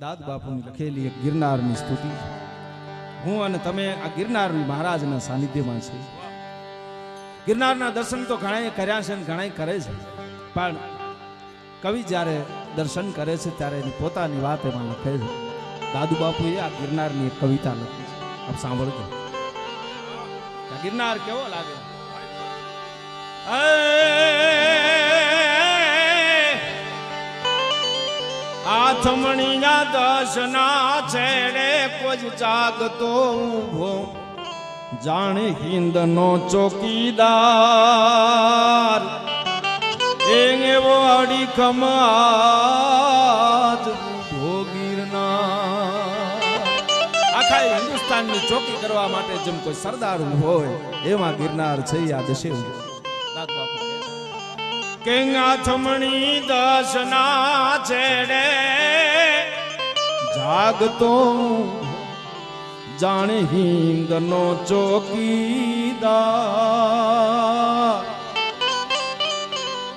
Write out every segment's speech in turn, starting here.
દાદ બાપુની લખેલી એક ગિરનારની સ્તુતિ. હું અને તમે આ ગિરનારની મહારાજના સાનિધ્યમાં છે ગિરનારના દર્શન તો ઘણાએ કર્યા છે અને ઘણાએ કરે છે. પણ કવિ જ્યારે દર્શન કરે છે ત્યારે એની પોતાની વાત એમાં લખે છે. દાદુ બાપુએ આ ગિરનારની એક કવિતા લખી છે. આપ સાંભળજો. ગિરનાર કેવો લાગે? આથમણીના દર્શના છેડે કોઈ જાગતો ઊભો. જાણે હિંદનો ચોકીદાર. એવો અડી કમાત આખા હિન્દુસ્તાનની ચોકી કરવા માટે જેમ કોઈ સરદાર હોય એમાં ગિરનાર છે બાપુ કહે. કેંગા થમણી દસના છેડે. જાગતો જાણે હિંદનો ચોકીદા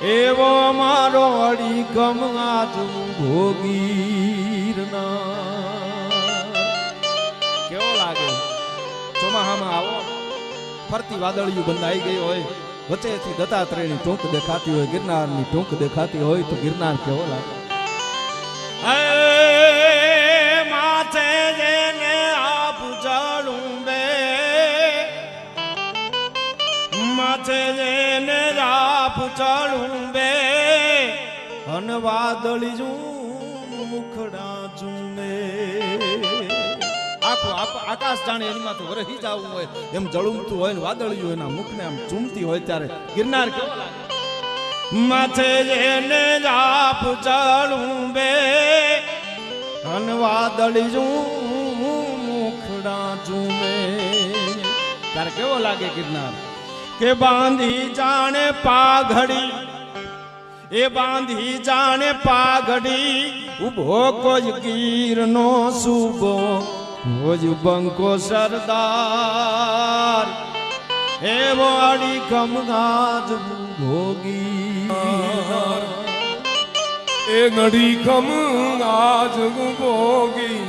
એવો મારો અડીગમ આજુ ભોગીરના કેવો લાગે? ચોમાહામાં આવો. ફરતી વાદળિયું બંધાઈ ગઈ હોય. વચ્ચેથી દત્તાત્રેયની ટૂંક દેખાતી હોય, ગિરનારની ટૂંક દેખાતી હોય તો ગિરનાર કેવો લાગે? માથે જેને આપ જાળું બે માથે જેને ચાળું બે વાદળી જું મુખડા જુને આખું આકાશ જાણે એની વરહી જવું હોય. એમ જળુમતું હોય ને વાદળિયું એના મુખને આમ ચૂમતી હોય ત્યારે ગિરનાર કેવો લાગે માથે જેને જાપ ચાળું બે. અન વાદળિયું મુખડા ચૂમે ત્યારે કેવો લાગે ગિરનાર? કે બાંધી જાણે પાઘડી. એ બાંધી જાણે પાઘડી. ઊભો કોઈ ગીરનો સુબો. ભોજ બંકો સરદાર હે વાડી ગમગાજ ભોગી. એ ઘડી ખમ ભોગી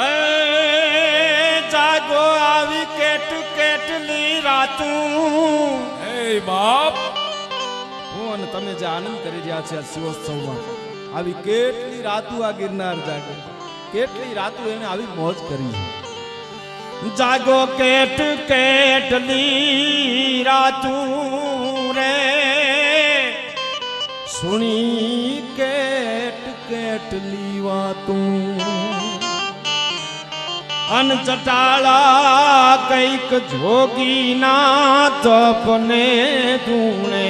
એ જાગો આવી કેટ કેટલી રાતું. હે બાપ. હું અને તમે જે આનંદ કરી રહ્યા છે આ શિવોત્સવમાં. આવી કેટલી રાતું આ ગિરનાર જાગે. કેટલી રાતું એને આવી મોજ કરી જાગો કેટ કેટલી રાતું રે. સુણી કેટ કેટલી વાતું. અન ચટાળા કંઈક જોગીના તપને ધૂણે.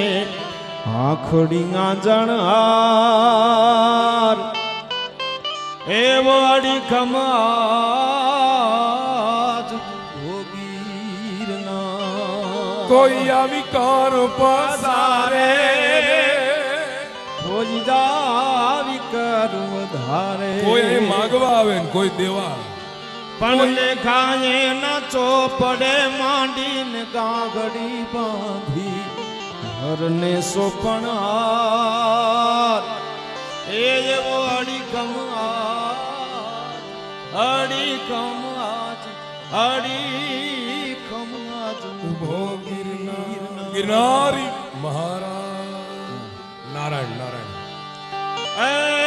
આખડીના જણહાર. એ વાડી આજ ભોગીરના કોઈ આવી કર પસારે. કોઈ જાવી કર વધારે. કોઈ માગવા આવે ને કોઈ દેવા. પણ લેખાએ ન ચોપડે માંડીને ગાગડી બાંધી. ઘરને સોપણ હાર એ એવો અડીકમ અડીકમ આજ અડીકમ આજ ભોગીરના ગિરનારી. મહારાજ. નારાયણ નારાયણ. ઊભો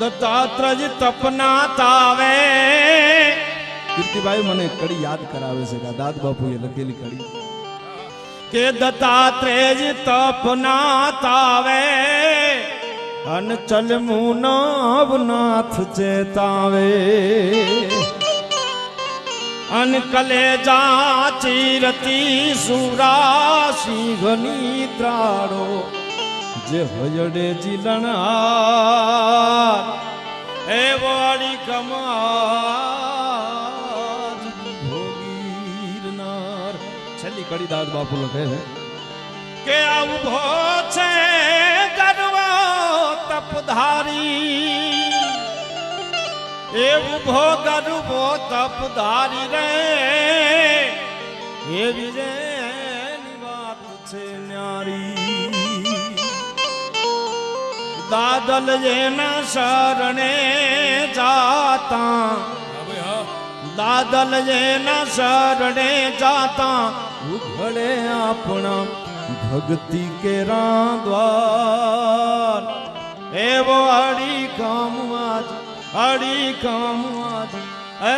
દત્તાત્રજ તપના તાવે કીર્તિભાઈ મને કડી યાદ કરાવે છે કે દાદ બાપુએ લખેલી કડી. કે દત્તાત્રેજ તપના તાવે અનચલ મુનાવનાથ ચેતાવે. અન કલેજા ચીરતી સુરા સિંહની ત્રાડો જે હજડે જીલણાર એ વાળી કમાજ ભોગીરનાર. છેલ્લી કડી દાદ બાપુ લખે છે કે ઊભો છે ગર્વ તપધારી. એ ઊભો ગરબો તપધારી રે. એવી રે દાદલ જેના શરણે જાતા દાદલ જેના શરણે જાતા ઉઘડે આપણા ભક્તિ કે દ્વાર એવો અડી કામ આજ અડી કામ આજ એ